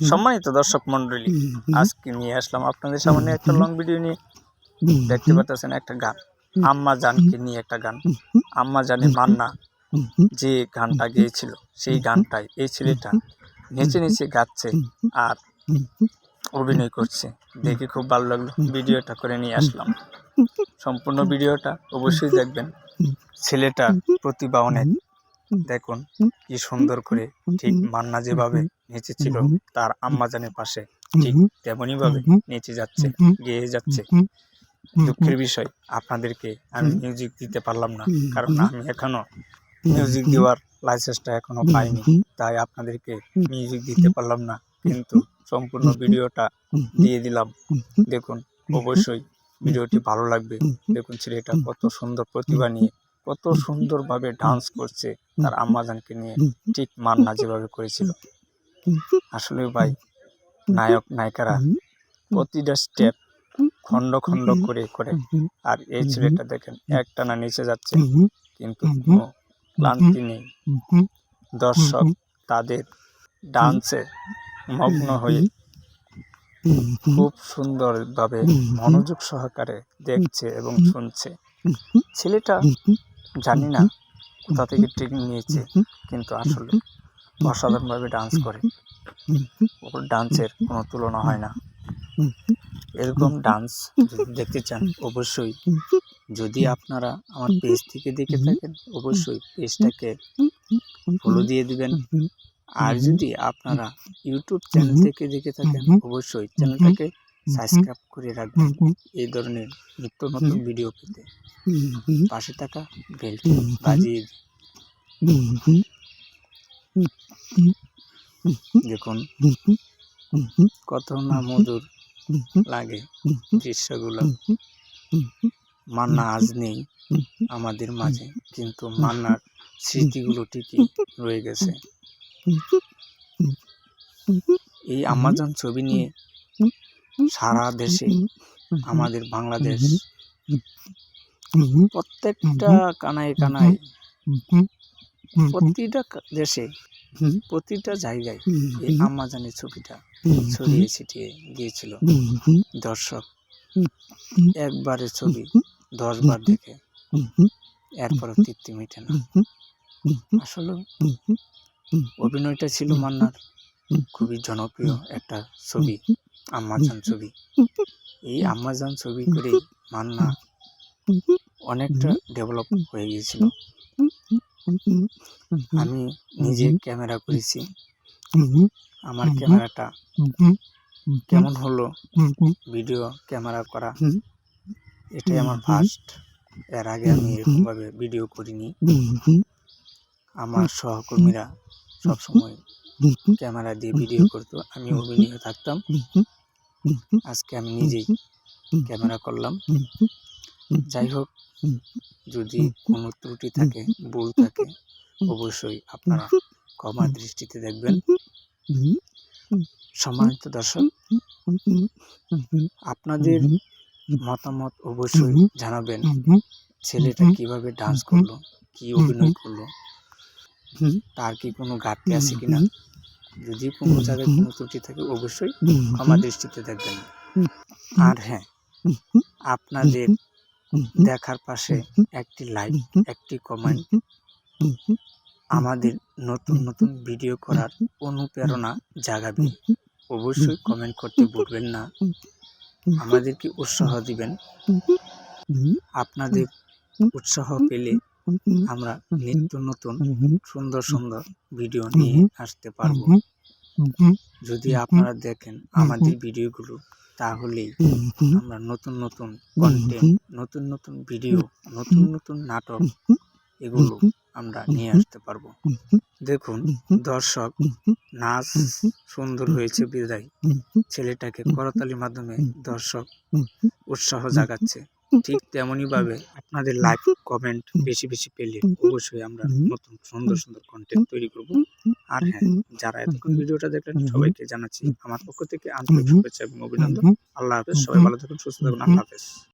সম্মানিত দর্শক মন্ডলী আজকে নিয়ে আসলাম আপনাদের সামনে একটা লং ভিডিও নিয়ে দেখতে পাচ্ছেন একটা গান আম্মা জানকে নিয়ে একটা গান আম্মা জানে মান্না যে গানটা গেয়েছিল সেই গানটাই এই ছেলেটা নেচে নেচে গাচ্ছে আর অভিনয় করছে দেখে খুব ভালো লাগল ভিডিওটা করে নিয়ে আসলাম সম্পূর্ণ ভিডিওটা অবশ্যই দেখবেন ছেলেটা প্রতিভা অনেক দেখুন কি সুন্দর করে ঠিক মান্না যেভাবে নেচেছিল তার আম্মাজানের পাশে ঠিক তেমনই ভাবে নেচে যাচ্ছে গিয়ে যাচ্ছে দুঃখের বিষয় আপনাদেরকে আমি মিউজিক দিতে পারলাম না কারণ আমি এখনও মিউজিক দেওয়ার লাইসেন্সটা এখনও পাইনি তাই আপনাদেরকে মিউজিক দিতে পারলাম না কিন্তু সম্পূর্ণ ভিডিওটা দিয়ে দিলাম দেখুন অবশ্যই ভিডিওটি ভালো লাগবে দেখুন ছেলেটা কত সুন্দর প্রতিভা নিয়ে কত সুন্দরভাবে ডান্স করছে তার আম্মাজানকে নিয়ে ঠিক মান্না যেভাবে করেছিল আসলে ভাই, নায়ক, নায়িকারা প্রতিটা স্টেপ খণ্ড খণ্ড করে করে। আর এই ছেলেটা দেখেন, একটানা নিচে যাচ্ছে, কিন্তু কোনো ক্লান্তি নেই। দর্শক তাদের ডান্সে মগ্ন হয়ে খুব সুন্দরভাবে মনোযোগ সহকারে দেখছে এবং শুনছে। ছেলেটা জানি না কোথা থেকে ট্রেনিং নিয়েছে, কিন্তু আসলে অসাধারণভাবে ডান্স করে ওর ডান্সের কোনো তুলনা হয় না এরকম ডান্স যদি দেখতে চান অবশ্যই যদি আপনারা আমার পেজ থেকে দেখে থাকেন অবশ্যই পেজটাকে ফলো দিয়ে দিবেন আর যদি আপনারা ইউটিউব চ্যানেল থেকে দেখে থাকেন অবশ্যই চ্যানেলটাকে সাবস্ক্রাইব করে রাখবেন এই ধরনের নিত্য নতুন ভিডিও পেতে পাশে থাকা বেলটি বাজিয়ে দিন। দেখুন, কত না মধুর লাগে দৃশ্যগুলো। মান্না আজ নেই আমাদের মাঝে, কিন্তু মান্নার স্মৃতিগুলো ঠিকই রয়ে গেছে। এই আমাজন ছবি নিয়ে সারা দেশে, আমাদের বাংলাদেশ, প্রত্যেকটা কানায় কানায় প্রতিটা দেশে প্রতিটা জায়গায় এই আমাজনের ছবিটা ছড়িয়ে ছিটিয়ে গিয়েছিল দর্শক একবারে ছবি দশবার দেখে এরপরও তৃপ্তি মিটে না আসলে অভিনয়টা ছিল মান্নার খুবই জনপ্রিয় একটা ছবি আমাজন ছবি এই আমাজন ছবি করে মান্না অনেকটা ডেভেলপ হয়ে গিয়েছিল আমি নিজে ক্যামেরা করেছি। আমার ক্যামেরাটা কেমন হলো? ভিডিও ক্যামেরা করা? এটাই আমার ফার্স্ট এর আগে আমি এরকমভাবে ভিডিও করিনি। আমার সহকর্মীরা সবসময় ক্যামেরা দিয়ে ভিডিও করতো। আমি অভিনয়ে থাকতাম। আজকে আমি নিজেই ক্যামেরা করলাম যাই হোক যদি কোনো ত্রুটি থাকে ভুল থাকে অবশ্যই আপনারা ক্ষমা দৃষ্টিতে দেখবেন সম্মানিত দর্শক আপনাদের মতামত অবশ্যই জানাবেন ছেলেটা কীভাবে ডান্স করল কি অভিনয় করল তার কি কোনো ঘাটতি আছে কিনা যদি কোনো জায়গায় কোনো ত্রুটি থাকে অবশ্যই ক্ষমা দৃষ্টিতে দেখবেন আর হ্যাঁ আপনাদের দেখার পাশে একটি লাইক একটি কমেন্ট আমাদের নতুন নতুন ভিডিও করার অনুপ্রেরণা জাগাবে। অবশ্যই কমেন্ট করতে ভুলবেন না। আমাদেরকে উৎসাহ দিবেন। আপনাদের উৎসাহ পেলে আমরা নিত্য নতুন, সুন্দর সুন্দর ভিডিও নিয়ে আসতে পারব। যদি আপনারা দেখেন আমাদের ভিডিওগুলো তাহলেই আমরা নতুন নতুন কন্টেন্ট নতুন নতুন ভিডিও নতুন নতুন নাটক এগুলো আমরা নিয়ে আসতে পারব দেখুন দর্শক নাচ সুন্দর হয়েছে বিদায় ছেলেটাকে করতালির মাধ্যমে দর্শক উৎসাহ জাগাচ্ছে ঠিক তেমনই ভাবে আপনাদের লাইক কমেন্ট বেশি বেশি পেলে অবশ্যই আমরা নতুন সুন্দর সুন্দর কন্টেন্ট তৈরি করব। আর হ্যাঁ যারা এতক্ষণ ভিডিওটা দেখলেন সবাইকে জানাচ্ছি আমার পক্ষ থেকে আন্তরিক শুভেচ্ছা এবং অভিনন্দন। আল্লাহ হাফেজ সবাই ভালো থাকুন সুস্থ থাকুন আল্লাহ হাফেজ।